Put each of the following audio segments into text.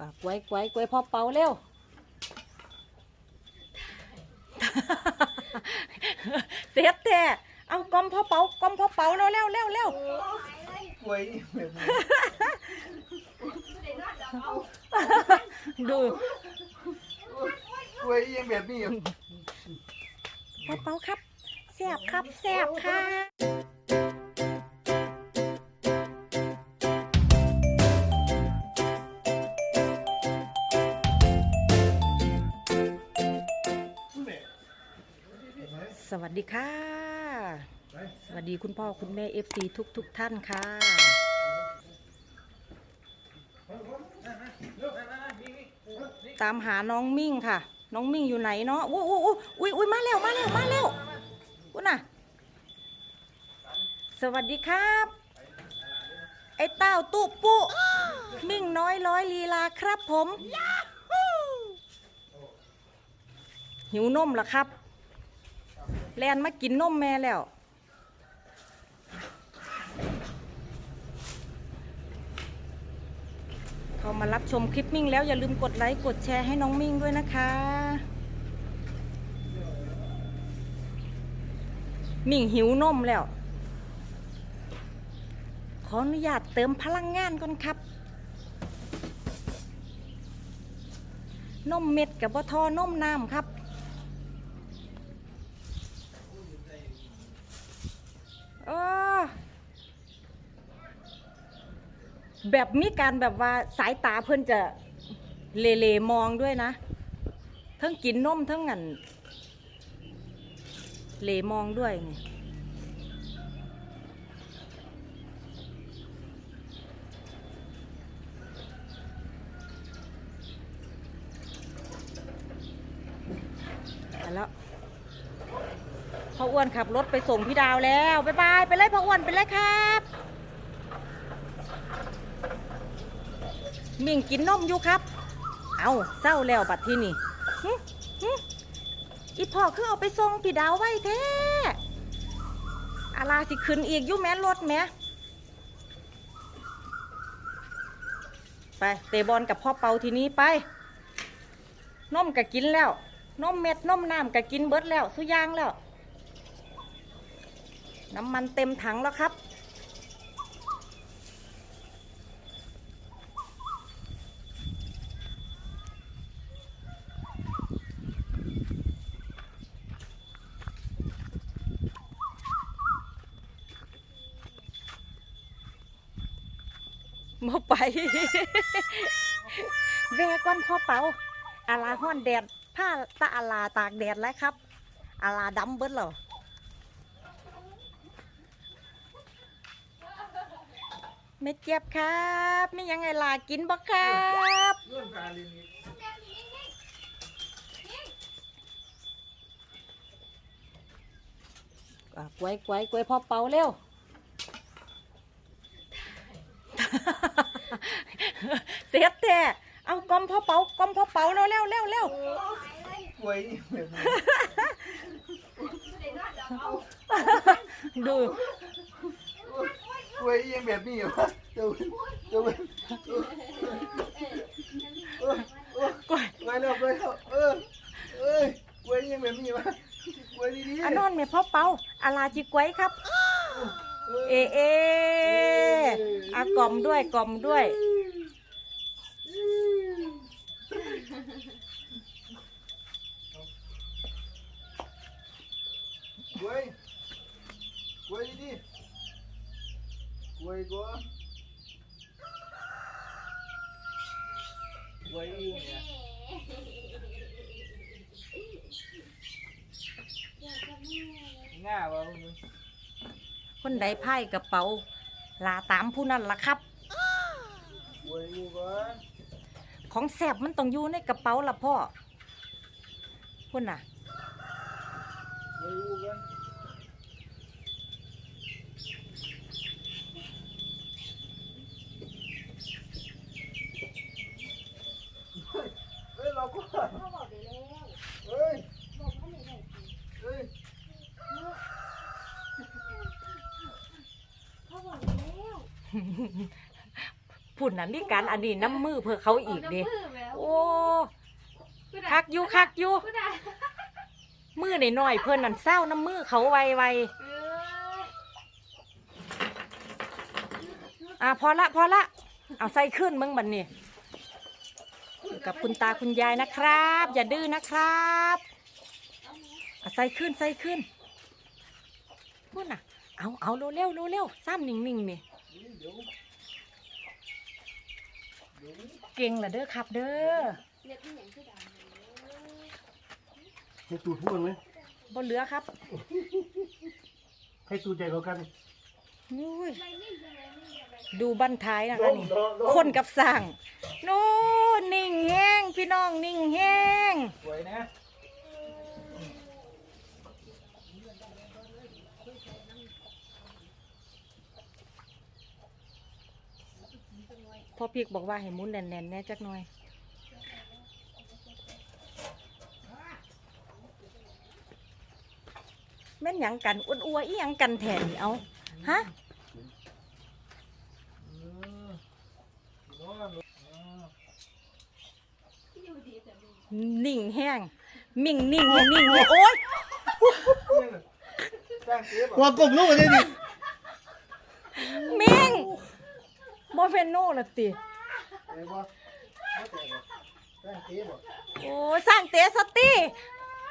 อะกวยกวยกวยพอเป่าเร็ว เสียบแท้เอากลมพอเป่ากลมพอเป่าเร็วเร็วเร็วเร็วกล้วยนี่แบบนี้ดูกล้วยยังแบบนี้อยู่พอเป่าครับแซ่บครับแซ่บค่ะ วัสดีค่ะ สวัสดีคุณพ่อคุณแม่ FC ทุกทุกท่านค่ะ ตามหาน้องมิ่งค่ะ น้องมิ่งอยู่ไหนเนาะอุ้ยอุ้ยอุ้ยอุ้ยมาแล้วมาแล้วมาแล้วคุณน่ะ สวัสดีครับ ไอ้เต้าตุ๊ปุมิ่งน้อยร้อยลีลาครับผม หิวนมเหรอครับ แลนมากินนมแม่แล้ว เขามารับชมคลิปมิ่งแล้วอย่าลืมกดไลค์กดแชร์ให้น้องมิ่งด้วยนะคะ มิ่งหิวนมแล้ว ขออนุญาตเติมพลังงานก่อนครับนมเม็ดกับบ่ทอนมน้ำครับ เออ แบบมีการแบบว่าสายตาเพื่อนจะเลเลมองด้วยนะ ทั้งกินนมทั้งงันเลมองด้วยไปแล้วพ่ออ้วนขับรถไปส่งพี่ดาวแล้ว บ๊ายบาย ไปเลยพ่ออ้วนไปเลยครับ มิ่งกินนมอยู่ครับ เอาเศร้าแล้วบัดที่นี่อีพ่อคือเอาไปส่งพี่ดาวไว้แท้อาลาสิขึ้นอีกอยู่แม่นรถแม่ไปเตะบอลกับพ่อเปาทีนี้ไปนมก็กินแล้วนมเม็ดนมน้ำก็กินเบิดแล้วสุอยางแล้ว น้ำมันเต็มถังแล้วครับ แวก้อนพ่อเปาอาลาห้อนแดดผ้าตาอาลาตากแดดแล้วครับอาลาดำเบิดเหรอไม่เจ็บครับไม่ยังไงลากินบ่ครับกวยกวยกวยพ่อเปาเร็ว เสียบแท้เอากลมพ่อเปากลมพ่อเปาเร็วเร็วเร็วเร็วกล้วยนี่แบบนี้ดูกล้วยยังแบบนี้อยู่เดี๋ยวเดี๋ยวเออเออกล้วยกล้วยแล้วกล้วยแล้วเออเอ้ยกล้วยยังแบบนี้วะกล้วยดีๆอันนอนแม่พ่อเปาอาลาจิกวยครับ เอเออากล่อมด้วยกล่อมด้วย กล้วย กล้วยดีๆกล้วยกล้วยกล้วยอยู่เนี่ยง่ายวะมึงคนใดไพ่กระเป๋า ลาตามผู้นั้นล่ะครับ กล้วยอยู่ก่อนของแสบมันต้องอยู่ในกระเป๋าล่ะพ่อคุณน่ะกล้วยอยู่ก่อนเฮ้ยเฮ้ยเราก็เฮ้ยเฮ้ย พพุ่นน่ะมีการอันนี้น้ำมือเพื่อเขาอีกเด้น้ำมืแม่โอ้คักอยู่คักอยู่กูได้มือหน่อยๆเพิ่นนั่นเศร้าน้ำมือเขาไวไวเออๆอะพอละพอละ เอาใส่ขึ้นมึงบัดนี้อยู่กับคุณตาคุณยายนะครับ อย่าดื้อนะครับเอาใส่ขึ้นใส่ขึ้นพูดน่ะ เอาเอาเร็วเร็วเร็วเร็วซ้ำนิ่งๆนี่ เดี๋ยวเดี๋ยวเก่งละเด้อครับเด้อเรียกพี่หยังคือดำเลยให้ตูดพูดไหมบ่เหลือครับ ให้ตูดใจกว่ากันอุ้ยไม่นิ่งใช่ไหมนิ่งใช่ไหมดูบันท้ายนะคะนี่ลงลงคนกับสร้างนู่นนิ่งแห้งพี่น้องนิ่งแห้งสวยนะ พ่อพีกบอกว่าให้มุนแน่นๆแน่จักหน่อย แม่นหยังกันอ้วนอวอีหยังกันแทนนี่เอาฮะนิ่งแห้งมิ่งนิ่งให้นิ่งให้โอ๊ย ว่ากบลูกเลยดิ มิ่งบ่ เป็นโน่ละติไอ้บ่แจ้งเจ๊บ่โอ้ยสร้างเตะสติ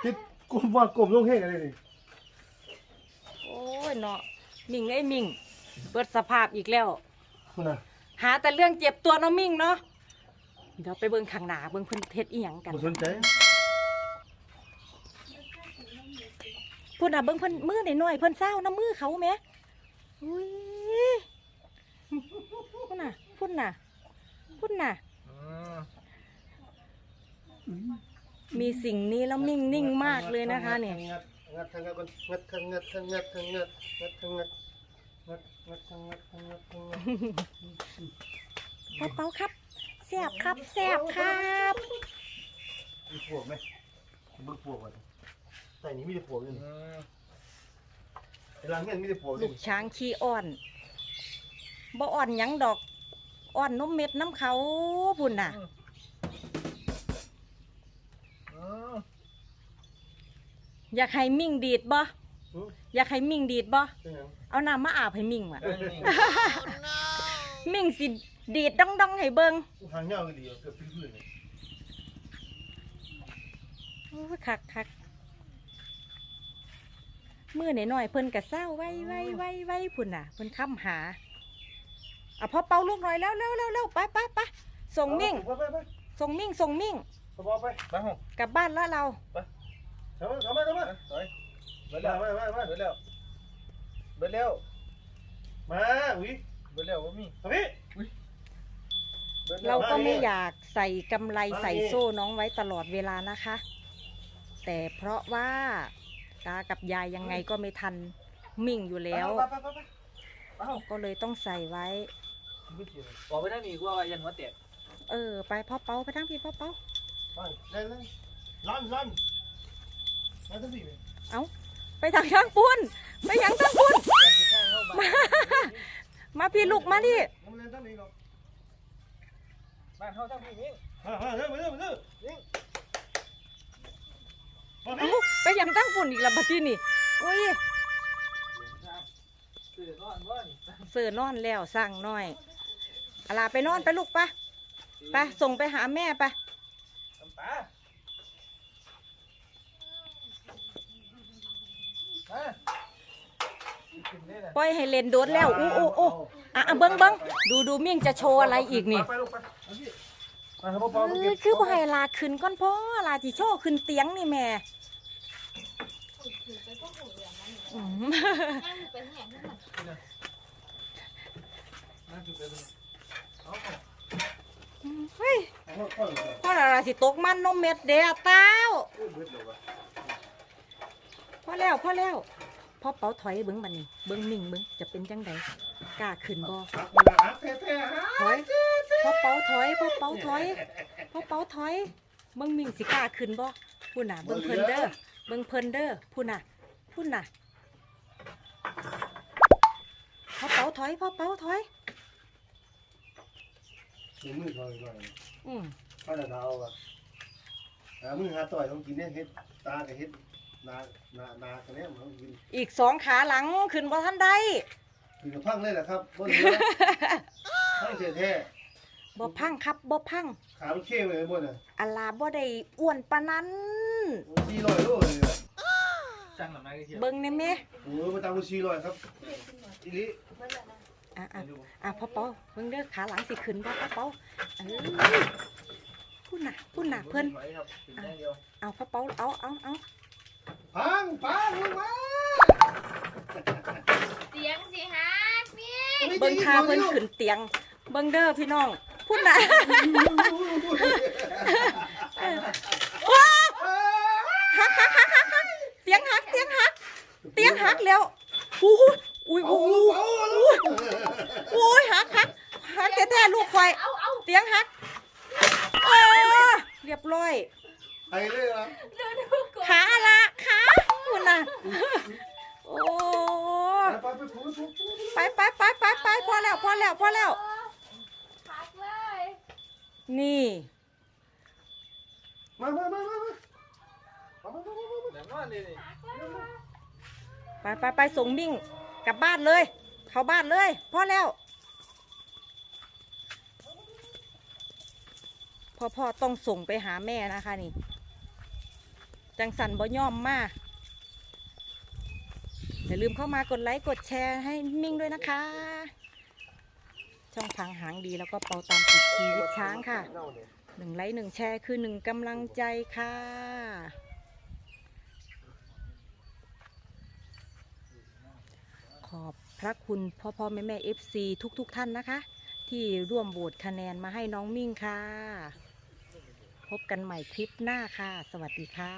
คิดกบว่ากบลูกเฮงกันเลยดิโอ้ยเนาะมิ่งไอ้มิ่งเปิดสภาพอีกแล้ว คุณน่ะหาแต่เรื่องเจ็บตัวเนาะมิ่งเนาะเดี๋ยวไปเบิ่งข้างหน้าเบิ่งเพิ่นเฮ็ดอีหยังกันบ่สนใจพูดน่ะเบิ่งเพิ่นมือหน่อยๆเพิ่นเศร้าน้ำมือเขาแหมอุ้ย พุ่นน่ะ พุ่นน่ะ พุ่นน่ะ มีสิ่งนี้แล้วมิ่งนิ่งมากเลยนะคะ เนี่ยงัดงัดทางงัดก่อนงัดทางงัดทางงัดทางงัดงัดทางงัดงัดงัดทางงัดทางงัดทางงัดเปาเปาครับแซ่บครับแซ่บครับมีพวกไหมมึงพวกก่อนใส่นี้มีแต่พวกอยู่นี่ไอ้หลังเนี่ยมีแต่พวกอลูยู่กช้างขี้อ่อน บ่อ่อนหยังดอก อ่อนนมเม็ดน้ำเขาพุ่นน่ะอยากให้มิ่งดีดบ่อืม อยากให้มิ่งดีดบ่เป็นหยังเอาน้ำมาอาบให้มิ่งว่ะเออมิ่งสิดีดดองดองๆให้เบิงหางยาวดีเกือบพื้นพื้นเลยโอ้ยคักคักมือหน่อยๆเพิ่นกะเศร้าไว้ไว้ไว้ไว้พุ่นน่ะ เพิ่นค้ำหา อะพอเป่าลูกหน่อยแล้วเร็วเร็วเร็วไปไปไปส่งมิ่ง ไปไปไปส่งมิ่งส่งมิ่งไปไปไปห้องกลับบ้านแล้วเราเข้ามาเข้ามาเข้ามาไปเบิดแล้วไปไปไปเบิดแล้วเบิดแล้วมาอุ้ยเบิดแล้วบ่มีเอาพี่อุ้ยบิดแล้วเราก็ไม่นี่อยากใส่กำไรใส่โซ่น้องไว้ตลอดเวลานะคะ แต่เพราะว่าตากับยายยังไงก็ไม่ทันมิ่งอยู่แล้วไปไปไปไปเอ้าก็เลยต้องใส่ไว้ ไม่เกี่ยวเลยบอกไปทางนี้กูว่ายันหัวแตกเออ ไปพ่อเปาไปทั้งพี่พ่อเปาไปเล่นเล่นลั่นลั่นมาตั้งสี่เลยเอาไปทางช่างปุ้นไปยังช่างปุ้นยันที่ข้างเข้าบ้านมาพี่ลูกมาดิมันเล่นตั้งนี้ก่อนบ้านเข้าทางพี่มิ้งมามาเร็วมาเร็วมาเร็วยิงมาเอาพี่ไปยังตั้งปุ้นอีกแล้วบัดที่นี่อุ้ยตื่นนอนบ่นี่เสือนอนแล้วสั่งหน่อยเอาลาไปนอนไปลูกไปไปส่งไปหาแม่ไปน้ำปลามากินได้นะปล่อยให้เล่นโดดแล้วอู้อู้อู้อะอะเบิ้งเบิ้งดูดูมิ่งจะโชว์อะไรอีกนี่ไปลูกไปเอาพี่มาครับพ่อเออคือบ่ให้ลาขึ้นก่อนพ่อลาจิโชว์ขึ้นเตียงนี่แม่ถือไปพวกหูเหลืองนั่นอืมนั่ง เป็นแหงขึ้นมามากินไปเลยเอาเอาเฮ้ยพ่อพ่อพ่อลาสิตกมันนมเม็ดเดียวเต้าเบิดแล้ววะพอแล้วพอแล้วพ่อเป๋าถอยเบิ้งบัดนี้ เบิ้งมิ่งเบิ้งจะเป็นจังใดกล้าขึ้นบ่มันหาแท้ๆฮะถอยพ่อเป๋าถอยพ่อเป๋าถอยพ่อเป๋าถอย เบิ้งมิ่งสิกล้าขึ้นบ่พูดน่ะเบิ้งเพิ่นเด้อเบิ้งเพิ่นเด้อพูดน่ะพูดน่ะพ่อเป๋าถอยพ่อเป๋าถอย มือมือเขาหน่อยอืมข้าจะดาวอะหามือหาต่อยต้องกินเนี่ยเฮ็ดตากับเฮ็ดนานานากันเนี่ยมันต้องกินอีกสองขาหลังขึ้นบ่ทันได้กินกับพังเลยแหละครับบ่เหลือพังแท้แท้บ่พังครับบ่พังขามันเข้เลยบ่น่ะอัลลาบ่ได้อ้วนปานนั้น สี่ร้อยโลเลยอะช่างน้ำหนักเทียมเบิ่งได้แม่โอ้ยมาตามกูสี่ร้อยครับอีหลี อะอะอะพ่อเปาเบิ่งเด้อขาหลังสิขึ้นบ่พ่อเปาเอ้ยพูดน่ะพูดน่ะเพิ่นไหวครับถึงได้เดียวเอาพ่อเปาเอาเอาเอาพังพังลงมาเสียงสิฮักนี่เบิ่งท่าเพิ่นขึ้นเตียง เบิ่งเด้อพี่น้องพูดน่ะหักหักหักหักหักเตียงหักเตียงหักเตียงหักแล้วอู้หูอุ้ยเอ อุ้ยหักหักหักแท้ๆลูกควายเอาเอาเตียงหักเออเรียบร้อยไปเลยครับดูดูก่อนขาละขาคุณน่ะโอ้ไปไปไปพูดพูดไปไปไปไปไปพอแล้วพอแล้วพอแล้วฮักเลยนี่มามามามามาเอามามามามาแน่นอนเลยนี่ฮักเลยไปไปไปส่งมิ่งกลับบ้านเลย เข้าบ้านเลยพอแล้วพ่อพ่อต้องส่งไปหาแม่นะคะนี่ จังสันบ่ย่อมมาอย่าลืมเข้ามากดไลค์กดแชร์ให้มิ่งด้วยนะคะ ช่องทางหางดีแล้วก็เป่าตามติดชีวิตช้างค่ะหนึ่งไลค์หนึ่งแชร์คือหนึ่งกำลังใจค่ะ ขอบ พระคุณพ่อพ่อแม่แม่เอฟซีทุกทุกท่านนะคะ ที่ร่วมโหวตคะแนนมาให้น้องมิ่งค่ะ พบกันใหม่คลิปหน้าค่ะ สวัสดีค่ะ